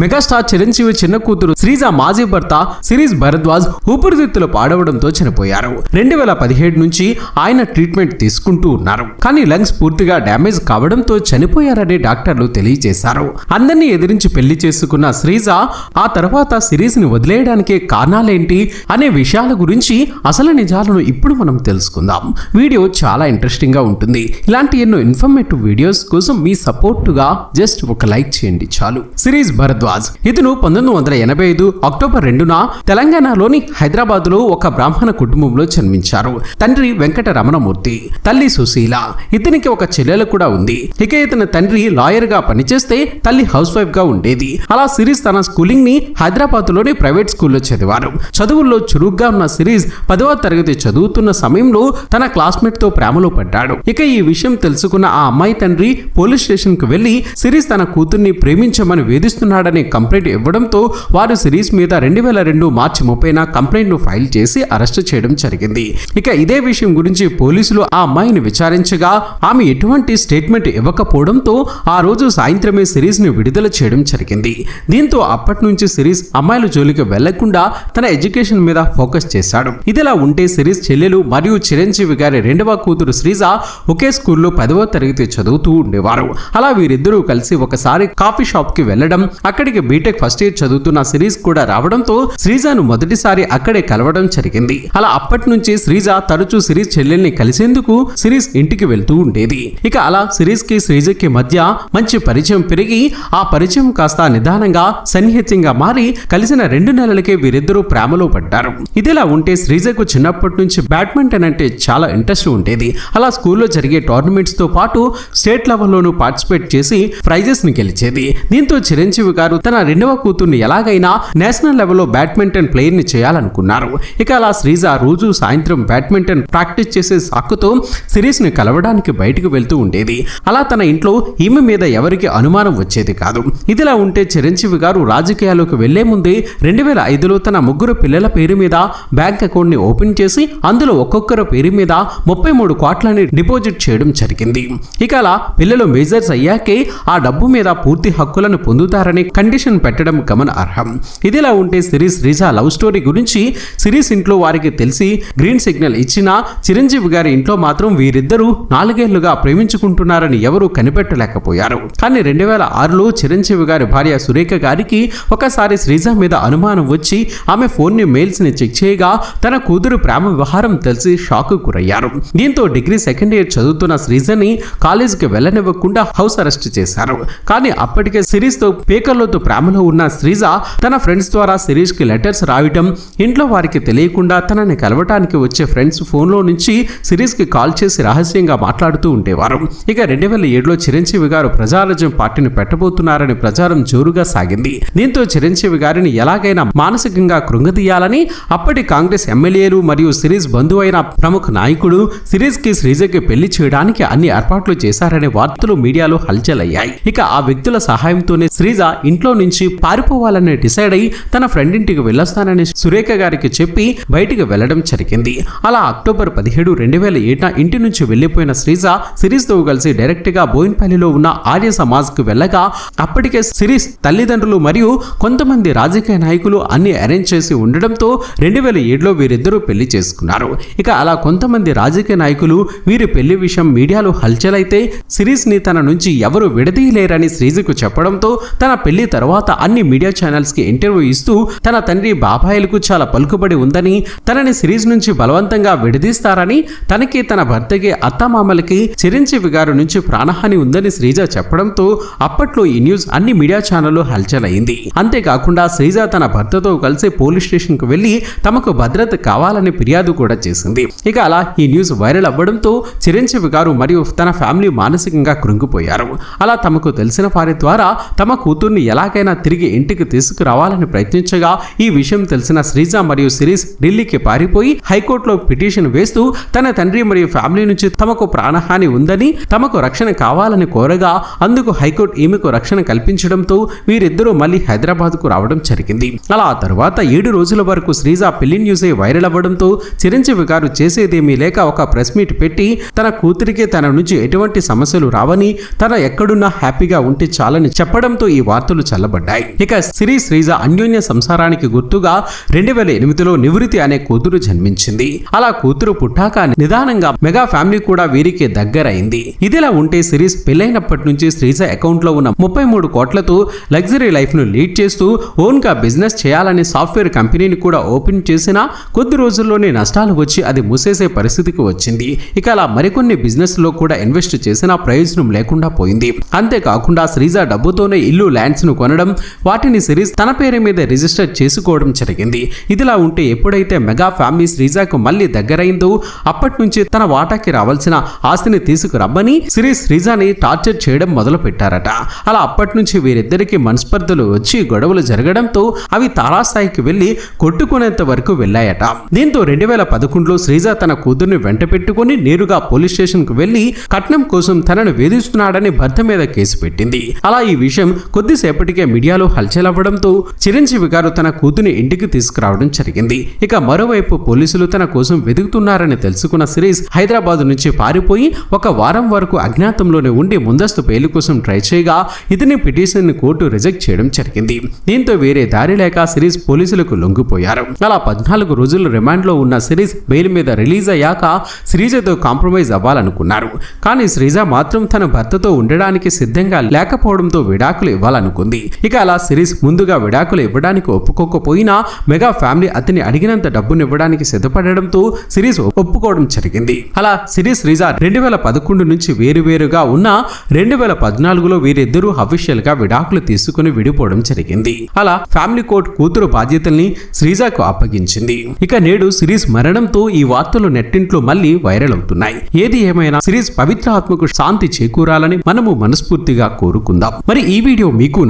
Megastar Chiranjeevi చిన్న కూతురు శ్రీజ మాజీ భర్త సిరీస్ భరద్వాజ్ ఊపిరితిత్తులు పాడవడంతో చనిపోయారు. రెండు వేల పదిహేడు నుంచి ఆయన ట్రీట్మెంట్ తీసుకుంటూ ఉన్నారు. కానీ లంగ్స్ పూర్తిగా డ్యామేజ్ కావడంతో చనిపోయారని డాక్టర్లు తెలియజేశారు. అందరినీ ఎదిరించి పెళ్ళి చేసుకున్న శ్రీజ ఆ తర్వాత సిరీస్ని వదిలేయడానికి కారణాలేంటి అనే విషయాల గురించి అసలు నిజాలను ఇప్పుడు మనం తెలుసుకుందాం. వీడియో చాలా ఇంట్రెస్టింగ్గా ఉంటుంది. ఇలాంటి ఎన్నో ఇన్ఫర్మేటివ్ వీడియోస్ కోసం మీ సపోర్ట్గా జస్ట్ ఒక లైక్ చేయండి చాలు. సిరీస్ భరద్వాజ్ ఇతను పంతొమ్మిది వందల ఎనభై ఐదు అక్టోబర్ రెండున తెలంగాణలోని హైదరాబాద్లో ఒక బ్రాహ్మణ కుటుంబంలో జన్మించారు. తండ్రి వెంకట రమణమూర్తి తల్లి సుశీల. ఇతనికి ఒక చెల్లెలు కూడా ఉంది. ఇక ఇతని తండ్రి లాయర్గా పనిచేస్తే తల్లి హౌస్ వైఫ్గా ఉండేది. అలా సిరీస్ తన స్కూలింగ్ని హైదరాబాద్లోని ప్రైవేట్ స్కూల్లో చదివారు. చదువుల్లో చురుగ్గా ఉన్న సిరీస్ పదవ తరగతి చదువుతున్న సమయంలో తన క్లాస్మేట్తో ప్రేమలో పడ్డాడు. ఇక ఈ విషయం తెలుసుకున్న ఆ అమ్మాయి తండ్రి పోలీస్ స్టేషన్కు వెళ్ళి సిరీస్ తన కూతుర్ని ప్రేమించమని వేధిస్తున్నాడని కంప్లైంట్ ఇవ్వడంతో వారు సిరీస్ మీద రెండు వేల రెండు మార్చి ముప్పైన కంప్లైంట్ను ఫైల్ చేసి అరెస్ట్ చేయడం జరిగింది. ఇక ఇదే విషయం గురించి పోలీసులు ఆ అమ్మాయిని విచారించగా ఆమె ఎటువంటి స్టేట్మెంట్ ఇవ్వకపోవడంతో ఆ రోజు సాయంత్రమే సిరీస్ని విడుదల చేయడం జరిగింది. దీంతో అప్పటి నుంచి సిరీస్ అమ్మాయిల జోలికి వెళ్ళకుండా తన ఎడ్యుకేషన్ మీద ఫోకస్ చేశాడు. ఇదిలా ఉంటే సిరీస్ చెల్లెలు మరియు చిరంజీవి గారి రెండవ కూతురు శ్రీజ ఒకే స్కూల్లో పదవ తరగతి చదువుతూ ఉండేవారు. అలా వీరిద్దరూ కలిసి ఒకసారి కాఫీ షాప్కి వెళ్ళడం అక్కడికి బీటెక్ ఫస్ట్ ఇయర్ చదువుతున్న సిరీస్ కూడా రావడంతో శ్రీజను మొదటిసారి అక్కడే కలవడం జరిగింది. అలా అప్పటి నుంచి శ్రీజ తరచూ సిరీస్ చెల్లెల్ని కలిసేందుకు సిరీస్ ఇంటికి వెళ్తూ ఉండేది. ఇక అలా సిరీస్కి శ్రీజకి మధ్య మంచి పరిచయం పెరిగి ఆ పరిచయం కాస్త నిదానంగా సన్నిహితంగా మారి కలిసిన రెండు నెలలకే వీరిద్దరూ ప్రేమలో పడ్డారు. ఇదిలా ఉంటే శ్రీజకు చిన్నప్పటి నుంచి బ్యాడ్మింటన్ అంటే చాలా ఇంట్రెస్ట్ ఉండేది. అలా స్కూల్లో జరిగే టోర్నమెంట్స్తో పాటు స్టేట్ లెవెల్లోనూ పార్టిసిపేట్ చేసి ప్రైజెస్ని గెలిచేది. దీంతో చిరంజీవి గారు తన రెండవ కూతుర్ని ఎలాగైనా నేషనల్ లెవెల్లో బ్యాడ్మింటన్ ప్లేయర్ని చేయాలనుకున్నారు. ఇక అలా శ్రీజ రోజు సాయంత్రం బ్యాడ్మింటన్ ప్రాక్టీస్ చేసే సాకుతో సిరీస్ని కలవడానికి బయటకు వెళ్తూ ఉండేది. అలా తన ఇంట్లో ఈమె మీద ఎవరికి అనుమానం వచ్చేది కాదు. ఇదిలా ఉంటే చిరంజీవి గారు రాజకీయాల్లోకి వెళ్ళే ముందే రెండు వేల ఐదులో తన ముగ్గురు పిల్లల పేరు మీద బ్యాంక్ అకౌంట్ని ఓపెన్ చేసి అందులో ఒక్కొక్కరు పేరు మీద ముప్పై మూడు కోట్లని డిపాజిట్ చేయడం జరిగింది. ఇక అలా పిల్లలు మేజర్స్ అయ్యాకే ఆ డబ్బు మీద పూర్తి హక్కులను పొందుతారని కండిషన్ పెట్టడం గమన అర్హం ఇదిలా ఉంటే సిరీస్ రిజా లవ్ స్టోరీ గురించి సిరీస్ ఇంట్లో వారికి తెలిసి గ్రీన్ సిగ్నల్ ఇచ్చినా చిరంజీవి గారి ఇంట్లో మాత్రం వీరిద్దరూ నాలుగేళ్ళుగా ప్రేమించుకుంటున్నారని ఎవరూ కనిపెట్టలేకపోయారు. కానీ రెండు వేల ఆరులో చిరంజీవి గారి భార్య సురేఖ గారికి ఒకసారి శ్రీజ మీద అనుమానం వచ్చి ఆమె ఫోన్ని మెయిల్స్ని చెక్ చేయగా తన కూతురు ప్రేమ వ్యవహారం తెలిసి షాక్ గురయ్యారు. దీంతో డిగ్రీ సెకండ్ ఇయర్ చదువుతున్న శ్రీజని కాలేజీకి వెళ్ళనివ్వకుండా హౌస్ అరెస్ట్ చేశారు. కానీ అప్పటికే సిరీస్తో పేకర్లో పేకర్లతో ప్రేమలో ఉన్న శ్రీజ తన ఫ్రెండ్స్ ద్వారా సిరీస్కి లెటర్స్ రాయటం ఇంట్లో వారికి తెలియకుండా తనని కలవటానికి వచ్చే ఫ్రెండ్స్ ఫోన్లో నుంచి సిరీస్కి కాల్ చేసి రహస్యంగా మాట్లాడుతూ ఉండేవారు. ఇక రెండు వేల ఏడులో చిరంజీవి గారు ప్రజారాజ్యం పార్టీని పెట్టబోతున్నారని ప్రచారం జోరుగా సాగింది. దీంతో చిరంజీవి గారిని ఎలాగైనా మానసికంగా కృంగదీయాలని అప్పటి కాంగ్రెస్ ఎమ్మెల్యేలు మరియు సిరీస్ బంధువైన ప్రముఖ నాయకుడు సిరీస్కి శ్రీజకి పెళ్ళి చేయడానికి అన్ని ఏర్పాట్లు చేశారనే వార్తలు మీడియాలో హల్చల్ అయ్యాయి. ఇక ఆ వ్యక్తుల సహాయంతోనే శ్రీజ ఇంట్లో నుంచి పారిపోవాలని డిసైడ్ అయి తన ఫ్రెండ్ ఇంటికి వెళ్ళొస్తానని సురేఖ గారికి చెప్పి బయటికి వెళ్ళడం జరిగింది. అలా అక్టోబర్ పదిహేడు రెండు వేల ఏట ఇంటి నుంచి వెళ్ళిపోయిన శ్రీజ సిరీస్తో కలిసి డైరెక్ట్గా బోయిన్పల్లిలో ఉన్న ఆర్య సమాజ్కు వెళ్ళగా అప్పటికే సిరీస్ తల్లిదండ్రులు మరియు కొంతమంది రాజకీయ నాయకులు అన్ని అరేంజ్ చేసి ఉండడంతో రెండు వేల ఏడులో వీరిద్దరూ పెళ్ళి చేసుకున్నారు. ఇక అలా కొంతమంది రాజకీయ నాయకులు వీరి పెళ్ళి విషయం మీడియాలో హల్చల్ అయితే సిరీస్ని తన నుంచి ఎవరు విడదీయలేరని శ్రీజకు చెప్పడంతో తన పెళ్ళి తర్వాత అన్ని మీడియా ఛానల్స్కి ఇంటర్వ్యూ ఇస్తూ తన తండ్రి బాబాయిలకు చాలా పలుకుబడి ఉందని తనని సిరీస్ నుంచి బలవంతంగా విడదీస్తారని తనకి తన భర్తకి అత్తమామలకి చిరంజీవి గారి నుంచి ప్రాణహాని ఉందని శ్రీజ చెప్పడంతో అప్పట్లో ఈ న్యూస్ అన్ని మీడియా ఛానల్లో హల్చల్ అయింది అంతేకాకుండా శ్రీజ తన భర్తతో కలిసి పోలీస్ స్టేషన్కు వెళ్ళి తమకు భద్రత కావాలని ఫిర్యాదు కూడా చేసింది. ఇక అలా ఈ న్యూస్ వైరల్ అవ్వడంతో చిరంజీవి గారు మరియు తన ఫ్యామిలీ మానసికంగా కృంగిపోయారు. అలా తమకు తెలిసిన వారి ద్వారా తమ కూతుర్ని ఎలాగైనా తిరిగి ఇంటికి తీసుకురావాలని ప్రయత్నించగా ఈ విషయం తెలిసిన శ్రీజ మరియు సిరీస్ ఢిల్లీకి పారిపోయి హైకోర్టులో పిటిషన్ వేస్తూ తన తండ్రి మరియు ఫ్యామిలీ నుంచి తమకు ప్రాణహాని ఉందని తమకు రక్షణ కావాలని కోరగా అందుకు హైకోర్టు ఈమెకు రక్షణ కల్పించడంతో వీరిద్దరూ మళ్ళీ హైదరాబాద్కు రావడం జరిగింది. అలా తర్వాత ఏడు రోజుల వరకు శ్రీజ పెళ్ళి న్యూస్ వైరల్ అవ్వడంతో చిరంజీవి గారు చేసేదేమీ లేక ఒక ప్రెస్ మీట్ పెట్టి తన కూతురికి తన నుంచి ఎటువంటి సమస్యలు రావని తన ఎక్కడున్నా హ్యాపీగా ఉంటే చాలని చెప్పడంతో ఈ వార్తలు చల్లబడ్డాయి. ఇక సిరి శ్రీజ అన్యోన్య సంసారానికి గుర్తుగా రెండు వేల ఎనిమిదిలో నివృత్తి అనే కూతురు జన్మించింది. అలా కూతురు పుట్టాక నిదానంగా మెగా ఫ్యామిలీ కూడా వీరికి దగ్గరైంది. ఇదిలా ఉంటే సిరీస్ పెళ్ళైనప్పటి నుంచి శ్రీజ అకౌంట్లో ఉన్న ముప్పై మూడు కోట్లతో లగ్జరీ లైఫ్ను లీడ్ చేస్తూ ఓన్గా బిజినెస్ చేయాలని సాఫ్ట్వేర్ కంపెనీని కూడా ఓపెన్ చేసినా కొద్ది రోజుల్లోనే నష్టాలు వచ్చి అది మూసేసే పరిస్థితికి వచ్చింది. ఇక అలా మరికొన్ని బిజినెస్లో కూడా ఇన్వెస్ట్ చేసినా ప్రయోజనం లేకుండా పోయింది. అంతేకాకుండా శ్రీజ డబ్బుతోనే ఇల్లు ల్యాండ్స్ ను కొనడం వాటిని సిరీస్ తన పేరు మీద రిజిస్టర్ చేసుకోవడం జరిగింది. ఇదిలా ఉంటే ఎప్పుడైతే మెగా ఫ్యామిలీ శ్రీజాకు మళ్ళీ దగ్గరైందో అప్పటి నుంచి తన వాటాకి రావాల్సిన ఆస్తిని తీసుకురమ్మని సిరీస్ శ్రీజాని టార్చర్ చేయడం మొదలు పెట్టారట అలా అప్పటి నుంచి వీరిద్దరికి మనస్పర్ధలు వచ్చి గొడవలు జరగడంతో అవి తారాస్థాయికి వెళ్ళి కొట్టుకునేంత వరకు వెళ్ళాయట. దీంతో రెండు వేల పదకొండులో శ్రీజ తన కూతుర్ని వెంట పెట్టుకుని నేరుగా పోలీస్ స్టేషన్కు వెళ్ళి కట్నం కోసం తనను వేధిస్తున్నాడని భర్త మీద కేసు పెట్టింది. అలా ఈ విషయం కొద్దిసేపు కొద్దిసేపటికే మీడియాలో హల్చల్ అవ్వడంతో చిరంజీవి గారు తన కూతుని ఇంటికి తీసుకురావడం జరిగింది. ఇక మరోవైపు పోలీసులు తన కోసం వెతుకుతున్నారని తెలుసుకున్న సిరీస్ హైదరాబాద్ నుంచి పారిపోయి ఒక వారం వరకు అజ్ఞాతంలోనే ఉండి ముందస్తు బెయిల్ కోసం ట్రై చేయగా ఇతని పిటిషన్ని కోర్టు రిజెక్ట్ చేయడం జరిగింది. దీంతో వేరే దారి లేక సిరీస్ పోలీసులకు లొంగిపోయారు. అలా పద్నాలుగు రోజులు రిమాండ్లో ఉన్న సిరీస్ బెయిల్ మీద రిలీజ్ అయ్యాక శ్రీజతో కాంప్రమైజ్ అవ్వాలనుకున్నారు. కానీ శ్రీజ మాత్రం తన భర్తతో ఉండడానికి సిద్ధంగా లేకపోవడంతో విడాకులు ఇవ్వాలనుకుంది. ఇక అలా సిరీస్ ముందుగా విడాకులు ఇవ్వడానికి ఒప్పుకోకపోయినా మెగా ఫ్యామిలీ అతని అడిగినంత డబ్బునివ్వడానికి సిద్ధపడడంతో సిరీస్ ఒప్పుకోవడం జరిగింది. అలా సిరీస్ రిజా రెండు వేల పదకొండు నుంచి వేరువేరుగా ఉన్న రెండు వేల పద్నాలుగులో వీరిద్దరూ అఫీషియల్గా విడాకులు తీసుకుని విడిపోవడం జరిగింది. అలా ఫ్యామిలీ కోర్టు కూతురు బాధ్యతల్ని శ్రీజాకు అప్పగించింది. ఇక నేడు సిరీస్ మరణంతో ఈ వార్తలు నెట్టింట్లో మళ్ళీ వైరల్ అవుతున్నాయి. ఏది ఏమైనా సిరీస్ పవిత్ర ఆత్మకు శాంతి చేకూరాలని మనము మనస్ఫూర్తిగా కోరుకుందాం. మరి ఈ వీడియో మీకు